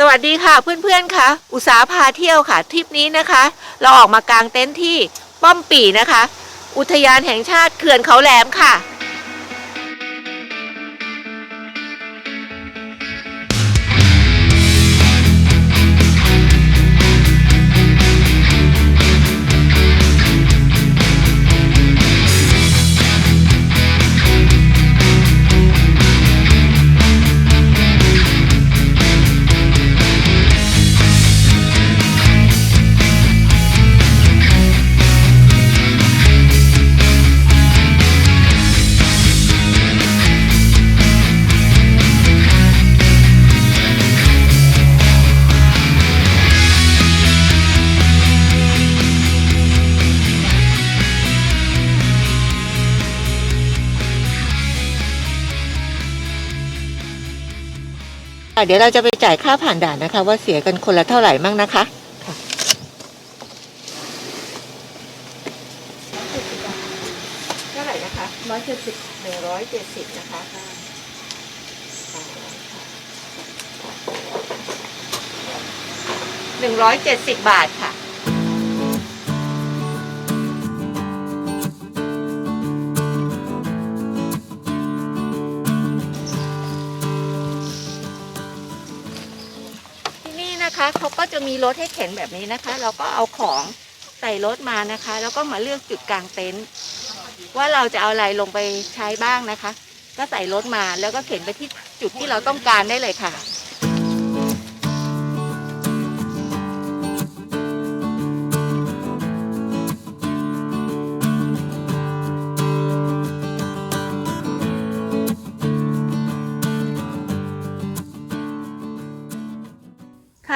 สวัสดีค่ะเพื่อนๆค่ะ อุตสาหพาเที่ยวค่ะทริปนี้นะคะ เราออกมากางเต็นท์ที่ป้อมปีนะคะ อุทยานแห่งชาติเขื่อนเขาแหลมค่ะ เดี๋ยวเราจะไปจ่ายค่าผ่านด่านนะคะ ว่าเสียกันคนละเท่าไหร่มั่งนะคะเท่าไหร่นะคะร้อยเจ็ดสิบหนึ่งร้อยเจ็ดสิบนะคะหนึ่งร้อยเจ็ดสิบบาทค่ะ เขาก็จะมีรถให้เข็นแบบนี้นะคะ เราก็เอาของใส่รถมานะคะ แล้วก็มาเลือกจุดกลางเต็นท์ว่าเราจะเอาอะไรลงไปใช้บ้างนะคะ ก็ใส่รถมาแล้วก็เข็นไปที่จุดที่เราต้องการได้เลยค่ะ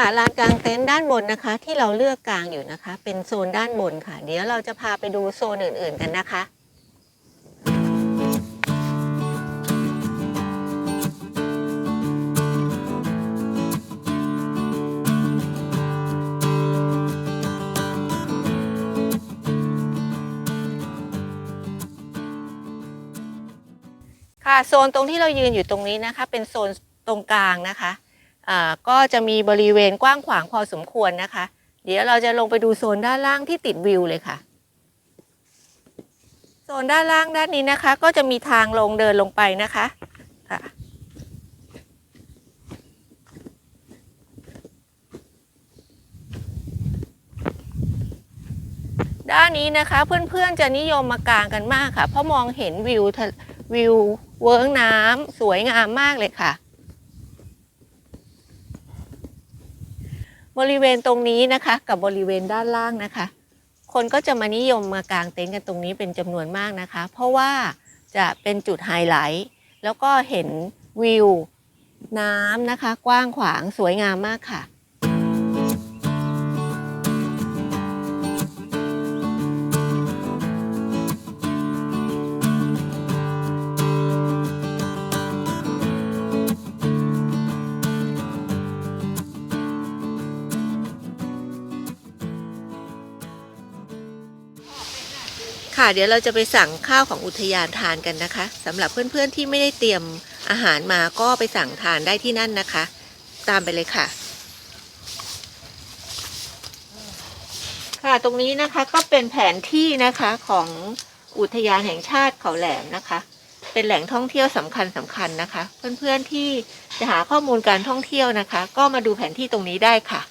ค่ะลานกลางเต็นท์ด้านบนนะคะ ที่เราเลือกกลางอยู่นะคะ เป็นโซนด้านบนค่ะ เดี๋ยวเราจะพาไปดูโซนอื่น ๆ กันนะคะค่ะโซนตรงที่เรายืนอยู่ตรงนี้นะคะ เป็นโซนตรงกลางนะคะ ก็จะมีบริเวณกว้างขวางพอสมควรนะคะ เดี๋ยวเราจะลงไปดูโซนด้านล่างที่ติดวิวเลยค่ะ โซนด้านล่างด้านนี้นะคะ ก็จะมีทางลงเดินลงไปนะคะค่ะด้านนี้นะคะเพื่อนๆจะนิยมมากางกันมากค่ะ เพราะมองเห็นวิววิวเวิ้งน้ำสวยงามมากเลยค่ะ บริเวณตรงนี้นะคะ กับบริเวณด้านล่างนะคะ คนก็จะมานิยมมากางเต็นท์กันตรงนี้เป็นจำนวนมากนะคะ เพราะว่าจะเป็นจุดไฮไลท์แล้วก็เห็นวิวน้ำนะคะ กว้างขวางสวยงามมากค่ะ ค่ะเดี๋ยวเราจะไปสั่งข้าวของอุทยานทานกันนะคะสำหรับเพื่อนๆที่ไม่ได้เตรียมอาหารมาก็ไปสั่งทานได้ที่นั่นนะคะ ตามไปเลยค่ะ ค่ะตรงนี้นะคะก็เป็นแผนที่นะคะของอุทยานแห่งชาติเขาแหลมนะคะ เป็นแหล่งท่องเที่ยวสำคัญสำคัญนะคะ เพื่อนๆที่จะหาข้อมูลการท่องเที่ยวนะคะ ก็มาดูแผนที่ตรงนี้ได้ค่ะ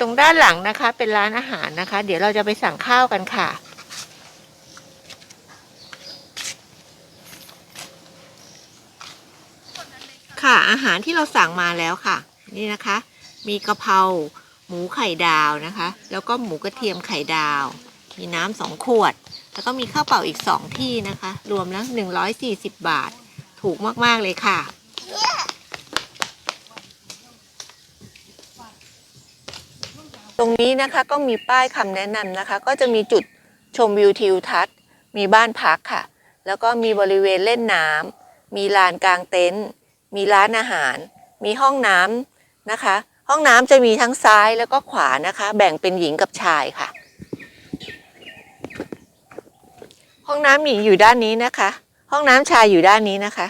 ตรงด้านหลังนะคะ เป็นร้านอาหารนะคะ เดี๋ยวเราจะไปสั่งข้าวกันค่ะ ค่ะอาหารที่เราสั่งมาแล้วค่ะ นี่นะคะ มีกะเพราหมูไข่ดาวนะคะ แล้วก็หมูกระเทียมไข่ดาว มีน้ำสองขวด แล้วก็มีข้าวเปล่าอีกสองที่นะคะ รวมแล้วหนึ่งร้อยสี่สิบบาท ถูกมาก ๆ เลยค่ะ ตรงนี้นะคะก็มีป้ายคำแนะนำนะคะ ก็จะมีจุดชมวิวทิวทัศน์ มีบ้านพักค่ะ แล้วก็มีบริเวณเล่นน้ำมีลานกลางเต็นท์มีร้านอาหาร มีห้องน้ำนะคะ ห้องน้ำจะมีทั้งซ้ายแล้วก็ขวานะคะ แบ่งเป็นหญิงกับชายค่ะ ห้องน้ำหญิงอยู่ด้านนี้นะคะ ห้องน้ำชายอยู่ด้านนี้นะคะ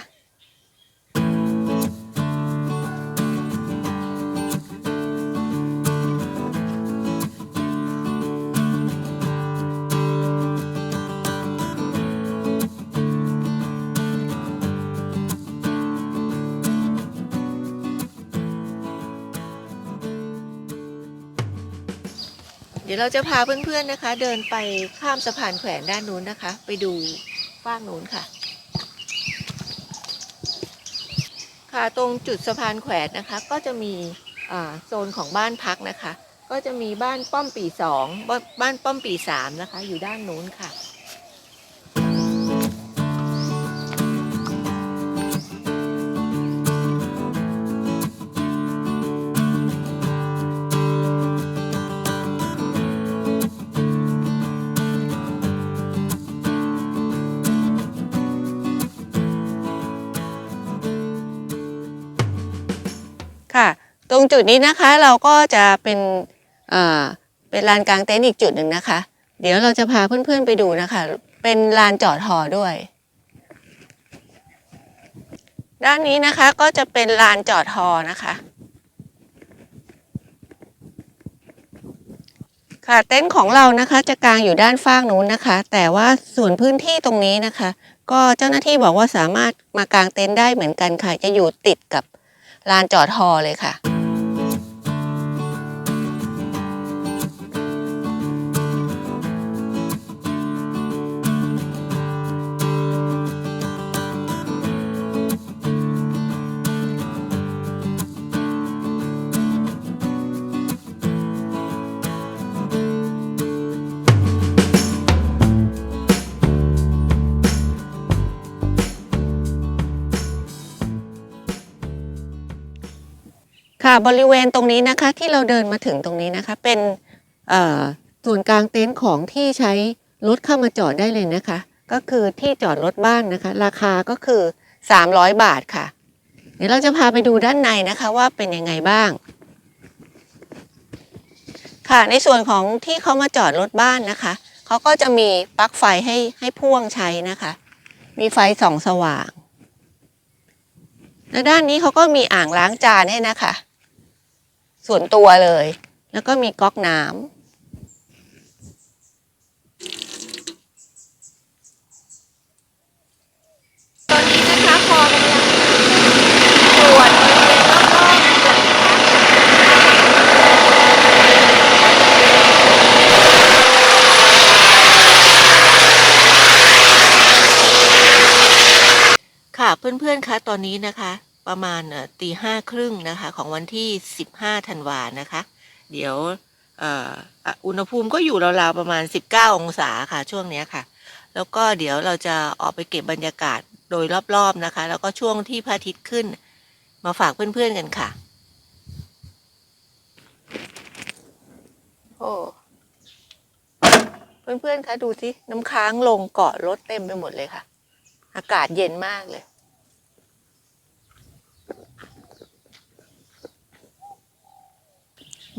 ดี๋ยวเราจะพาเพื่อนๆนะคะ เดินไปข้ามสะพานแขวนด้านนู้นนะคะ ไปดูฝ้างนู้นค่ะ ค่ะตรงจุดสะพานแขวนนะคะ ก็จะมีโซนของบ้านพักนะคะ ก็จะมีบ้านป้อมปีสองบ้านป้อมปีสามนะคะ อยู่ด้านนู้นค่ะ ตรงจุดนี้นะคะเราก็จะเป็นเป็นลานกลางเต็นท์อีกจุดหนึ่งนะคะ เดี๋ยวเราจะพาเพื่อนๆไปดูนะคะ เป็นลานจอดหอด้วย ด้านนี้นะคะก็จะเป็นลานจอดหอนะคะค่ะเต็นท์ของเรานะคะจะกางอยู่ด้านฝ้างนู้นนะคะ แต่ว่าส่วนพื้นที่ตรงนี้นะคะ ก็เจ้าหน้าที่บอกว่าสามารถมากางเต็นท์ได้เหมือนกันค่ะ จะอยู่ติดกับลานจอดฮอเลยค่ะ ค่ะบริเวณตรงนี้นะคะที่เราเดินมาถึงตรงนี้นะคะ เป็นส่วนกลางเต็นท์ของที่ใช้รถเข้ามาจอดได้เลยนะคะ ก็คือที่จอดรถบ้านนะคะ ราคาก็คือ 300 บาทค่ะ เดี๋ยวเราจะพาไปดูด้านในนะคะว่าเป็นยังไงบ้าง ค่ะในส่วนของที่เขามาจอดรถบ้านนะคะเขาก็จะมีปลั๊กไฟให้ให้พ่วงใช้นะคะ มีไฟส่องสว่างและด้านนี้เขาก็มีอ่างล้างจานให้นะคะ ส่วนตัวเลย แล้วก็มีก๊อกน้ำตอนนี้นะคะพอกำลังตรวจบริเวณรอบๆนะคะค่ะเพื่อนๆคะตอนนี้นะคะ ประมาณตีห้าครึ่งนะคะ ของวันที่ 15ธันวานะคะ เดี๋ยวอุณหภูมิก็อยู่ราวๆประมาณ 19 องศาค่ะช่วงนี้ค่ะ แล้วก็เดี๋ยวเราจะออกไปเก็บบรรยากาศโดยรอบๆนะคะ แล้วก็ช่วงที่พระอาทิตย์ขึ้น มาฝากเพื่อนๆกันค่ะ โอ้เพื่อนๆคะดูสิน้ำค้างลงเกาะรถเต็มไปหมดเลยค่ะ อากาศเย็นมากเลย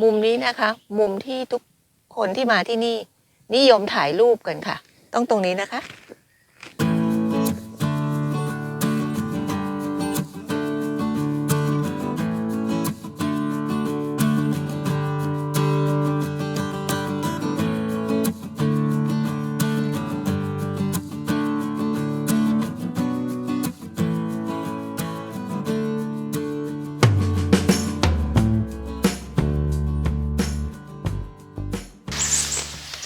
มุมนี้นะคะ มุมที่ทุกคนที่มาที่นี่ นิยมถ่ายรูปกันค่ะ ต้องตรงนี้นะคะ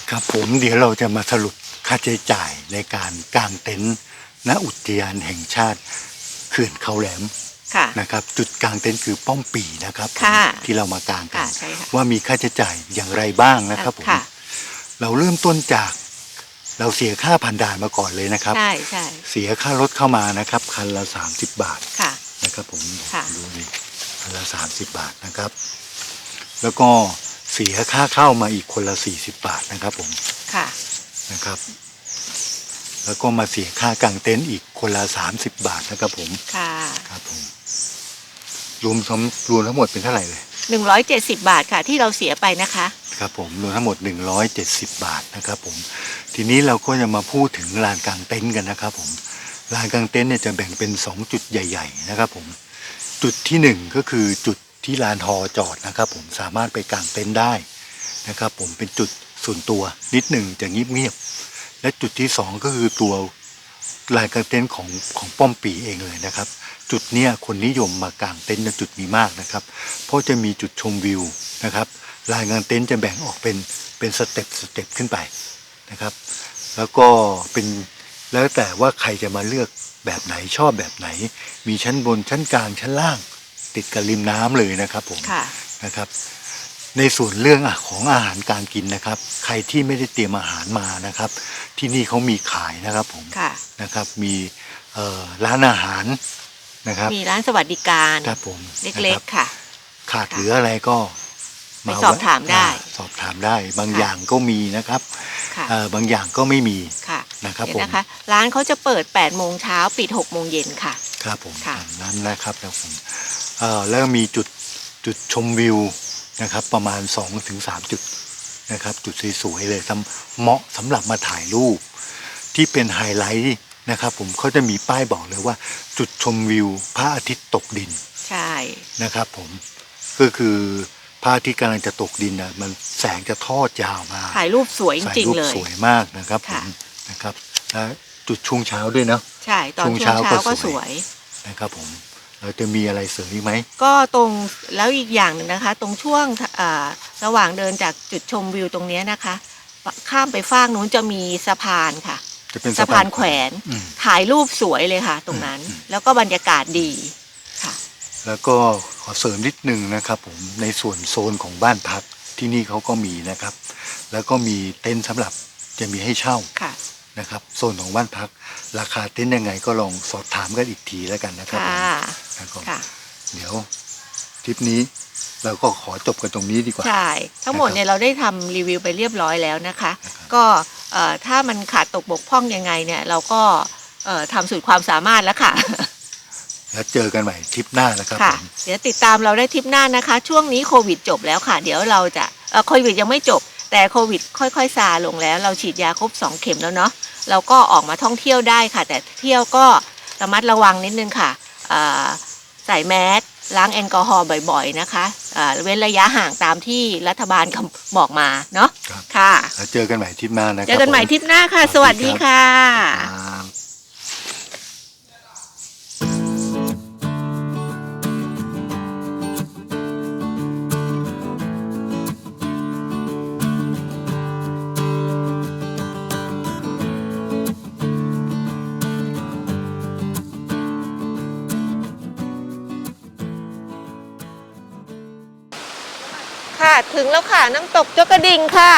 ครับผมเดี๋ยวเราจะมาสรุปค่าใช้จ่ายในการกางเต็นท์ณอุทยานแห่งชาติเขื่อนเขาแหลมค่ะนะครับ จุดกางเต็นท์คือป้อมปีนะครับผมค่ะที่เรามากางกัค่ะนใช่ค่ะว่ามีค่าใช้จ่ายอย่างไรบ้างนะครับผมค่ะ เราเริ่มต้นจาก เราเสียค่าผ่านด่านมาก่อนเลยนะครับ ใช่ใช่เสียค่ารถเข้ามานะครับ คันละ 30 บาทค่ะ นะครับผมค่ะ ดูนี่คันละ30 บาทนะครับ แล้วก็ เสียค่าเข้ามาอีกคนละ40บาทนะครับผมค่ะนะครับ แล้วก็มาเสียค่ากางเต็นท์อีกคนละ30บาทนะครับผมค่ะครับผมรวมทั้งรวมทั้งหมดเป็นเท่าไหร่เลยหนึ่งร้อยเจ็ดสิบบาทค่ะ ที่เราเสียไปนะคะ ครับผมรวมทั้งหมด 170 บาทนะครับผม ทีนี้เราก็จะมาพูดถึงลานกลางเต็นท์กันนะครับผมลานกลางเต็นท์เนี่ยจะแบ่งเป็น 2 จุดใหญ่ ๆ นะครับผม จุดที่ 1 ก็คือจุด ที่ลานฮอจอดนะครับ ผมสามารถไปกางเต็นท์ได้นะครับ ผมเป็นจุดส่วนตัวนิดหนึ่งจะเงียบๆและจุดที่ 2 ก็คือตัวลานกางเต็นท์ของของป้อมปีเองเลยนะครับ จุดเนี้ยคนนิยมมากางเต็นท์ในจุดนี้มากนะครับ เพราะจะมีจุดชมวิวนะครับลานกางเต็นท์จะแบ่งออกเป็นเป็นสเต็ปสเต็ปขึ้นไปนะครับ แล้วก็เป็นแล้วแต่ว่าใครจะมาเลือกแบบไหนชอบแบบไหน มีชั้นบนชั้นกลางชั้นล่าง ติดกับริมน้ำเลยนะครับผมค่ะนะครับ ในส่วนเรื่องอะของอาหารการกินนะครับ ใครที่ไม่ได้เตรียมอาหารมานะครับ ที่นี่เขามีขายนะครับผมค่ะนะครับ มีเอ่อร้านอาหารนะครับ มีร้านสวัสดิการครับผมเล็นะกครับๆค่ะ ขาดเหลืออะไรก็ไปสอบถามได้อ่สอบถามได้ บางค่ะอย่างก็มีนะครับค่ะเอ่อบางอย่างก็ไม่มีค่ะนะครับเดี๋ยผวมนะคะ ร้านเขาจะเปิด8โมงเช้าปิด6โมงเย็นค่ะ ครับผมค่ะตามนั้นนะครับแล้วผมเอ่อ แล้วมีจุดจุดชมวิวนะครับ ประมาณ 2-3ถึง3จุดนะครับ จุดสวยๆเลยสำเหมาะสำหรับมาถ่ายรูป ที่เป็นไฮไลท์นะครับ ผมเขาจะมีป้ายบอกเลยว่า จุดชมวิวพระอาทิตย์ตกดินใช่นะครับผมก็คือพระอาทิตย์กำลังจะตกดินนะมันแสงจะทอดยาวมาถ่ายรูปสวยจถ่ายริงรูปๆเลยสวยมากนะครับผค่ะมนะครับและจุดช่วงเช้าด้วยเนาะใช่ตอนช่ช่ววงงเช้าเช้าก็ก็สสววยยนะครับผม เราจะมีอะไรเสริมอีกไหม ก็ตรงแล้วอีกอย่างหนึ่งนะคะ ตรงช่วงอ่าระหว่างเดินจากจุดชมวิวตรงเนี้ยนะคะ ข้ามไปฟากนู้นจะมีสะพานค่ะ จะเป็นสะพานแขวนอืม ถ่ายรูปสวยเลยค่ะ ตรงนั้นอืมแล้วก็บรรยากาศดีค่ะ แล้วก็ขอเสริมนิดนึงนะครับผมในส่วนโซนของบ้านพักที่นี่เขาก็มีนะครับ แล้วก็มีเต็นท์สำหรับจะมีให้เช่าค่ะ นะครับโซนของบ้านพัก ราคาเต็นท์ยังไงก็ลองสอบถามกันอีกทีแล้วกันนะครับค่ะผมแล้ วก็ค่ะเดี๋ยวทริปนี้เราก็ขอจบกันตรงนี้ดีกว่า ใช่ ทั้งหมดเนี่ยเราได้ทำรีวิวไปเรียบร้อยแล้วนะคะนะครับก็เอ่อถ้ามันขาดตกบกพร่องยังไงเนี่ย เราก็เอ่อทำสุดความสามารถแล้วค่ะ แล้วเจอกันใหม่ทริปหน้านะครับค่ะผมเดี๋ยวติดตามเราได้ทริปหน้านะคะ ช่วงนี้โควิดจบแล้วค่ะ เดี๋ยวเราจะเอ่อโควิดยังไม่จบ แต่โควิดค่อยๆซาลงแล้ว เราฉีดยาครบ2เข็มแล้วเนาะเราก็ออกมาท่องเที่ยวได้ค่ะ แต่เที่ยวก็ระมัดระวังนิดนึงค่ะอ่า ใส่แมสล้างแอลกอฮอล์บ่อยๆนะคะอ่าเว้นระยะห่างตามที่รัฐบาลกำบอกมาเนาะครับค่ะแล้วเจอกันใหม่ทริปหน้านะครับเจอกันใหม่ผทริปหน้าค่ะสสวัวัสสดีดีครับค่ะ ถึงแล้วค่ะน้ำตกเจ้ากระดิ่งค่ะ